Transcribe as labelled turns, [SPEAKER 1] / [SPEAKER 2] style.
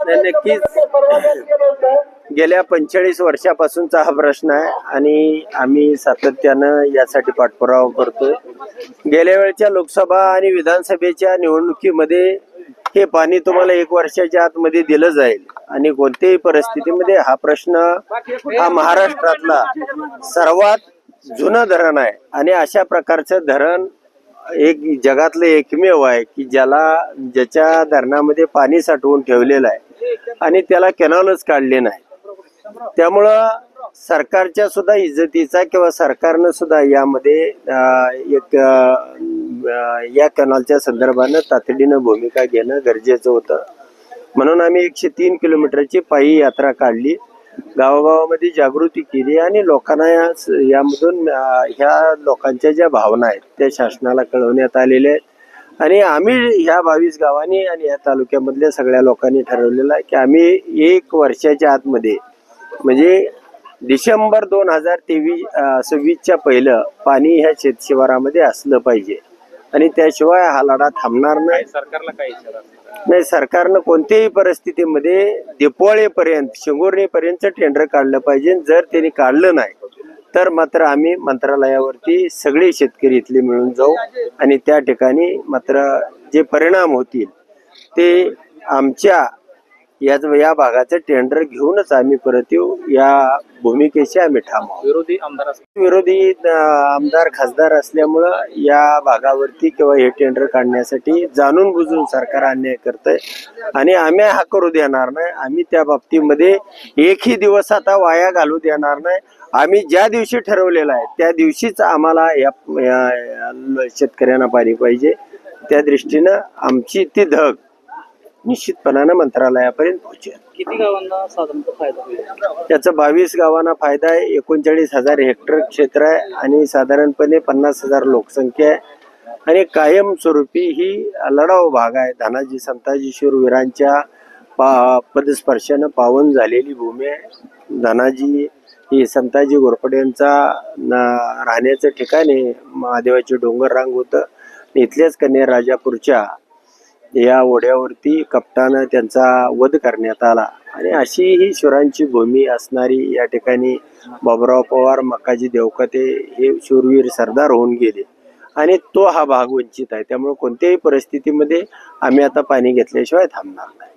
[SPEAKER 1] नक्कीच गेल्या पंचेचाळीस वर्षापासूनचा हा प्रश्न आहे आणि आम्ही सातत्यानं यासाठी पाठपुरावा करतोय. गेल्या वेळच्या लोकसभा आणि विधानसभेच्या निवडणुकीमध्ये हे पाणी तुम्हाला एक वर्षाच्या आतमध्ये दिलं जाईल आणि कोणत्याही परिस्थितीमध्ये हा प्रश्न हा महाराष्ट्रातला सर्वात जुनं धरण आहे आणि अशा प्रकारचं धरण एक जगातलं एकमेव आहे की ज्याला ज्याच्या धरणामध्ये पाणी साठवून ठेवलेलं आहे आणि त्याला कॅनॉलच काढले नाही. त्यामुळं सरकारच्या सुद्धा इज्जतीचा किंवा सरकारनं सुद्धा यामध्ये एक या कॅनॉलच्या संदर्भानं तातडीनं भूमिका घेणं गरजेचं होतं. म्हणून आम्ही एकशे तीन किलोमीटरची पायी यात्रा काढली. गावागावामध्ये जागृती केली आणि लोकांना या यामधून ह्या लोकांच्या ज्या भावना आहेत त्या शासनाला कळवण्यात आलेल्या आहेत. आणि आम्ही ह्या बावीस गावांनी आणि या तालुक्यामधल्या सगळ्या लोकांनी ठरवलेलं आहे की आम्ही एक वर्षाच्या आतमध्ये म्हणजे डिसेंबर दोन हजार तेवीस सव्वीसच्या पहिलं पाणी ह्या शेतशिवारामध्ये असलं पाहिजे. आणि त्याशिवाय हा लढा थांबणार नाही.
[SPEAKER 2] सरकारला काय इशारा
[SPEAKER 1] नाही सरकारनं कोणत्याही परिस्थितीमध्ये दिपोळेपर्यंत शिंगोरणीपर्यंत टेंडर काढलं पाहिजे. जर त्यांनी काढलं नाही तर मात्र आम्ही मंत्रालयावरती सगळे शेतकरी इथले मिळून जाऊ आणि त्या ठिकाणी मात्र जे परिणाम होतील ते आमच्या या या भागाचं टेंडर घेऊनच आम्ही परत येऊ. या भूमिकेशी आम्ही ठाम
[SPEAKER 2] विरोधी आमदार
[SPEAKER 1] विरोधी आमदार खासदार असल्यामुळं या भागावरती किंवा हे टेंडर काढण्यासाठी जाणून बुजून सरकार अन्याय करतंय. आणि आम्ही हा करू देणार नाही. आम्ही त्या बाबतीमध्ये एकही दिवस आता वाया घालू देणार नाही. आम्ही ज्या दिवशी ठरवलेलं आहे त्या दिवशीच आम्हाला या या- या शेतकऱ्यांना पाणी पाहिजे. त्या दृष्टीनं आमची ती धग निश्चितपणानं मंत्रालयापर्यंत पोहोचेल
[SPEAKER 2] किती गावांना साधारणतः फायदा होईल?
[SPEAKER 1] त्याचा बावीस गावांना फायदा आहे एकोणचाळीस हजार हेक्टर क्षेत्र आहे आणि साधारणपणे पन्नास हजार लोकसंख्या आहे. आणि कायमस्वरूपी ही लढाऊ भाग आहे. धनाजी संताजी शूरवीरांच्या पा पदस्पर्शानं पावन झालेली भूमी आहे. धनाजी ही संताजी घोरपड्यांचा राहण्याचं ठिकाण आहे. महादेवाचे डोंगर रांग होतं. इथल्याच कन्या राजापूरच्या या ओढ्यावरती कपटानं त्यांचा वध करण्यात आला. आणि अशी ही शिवरांची भूमी असणारी या ठिकाणी बाबुराव पवार मक्काजी देवकते हे शूरवीर सरदार होऊन गेले. आणि तो हा भाग वंचित आहे. त्यामुळे कोणत्याही परिस्थितीमध्ये आम्ही आता पाणी घेतल्याशिवाय थांबणार नाही.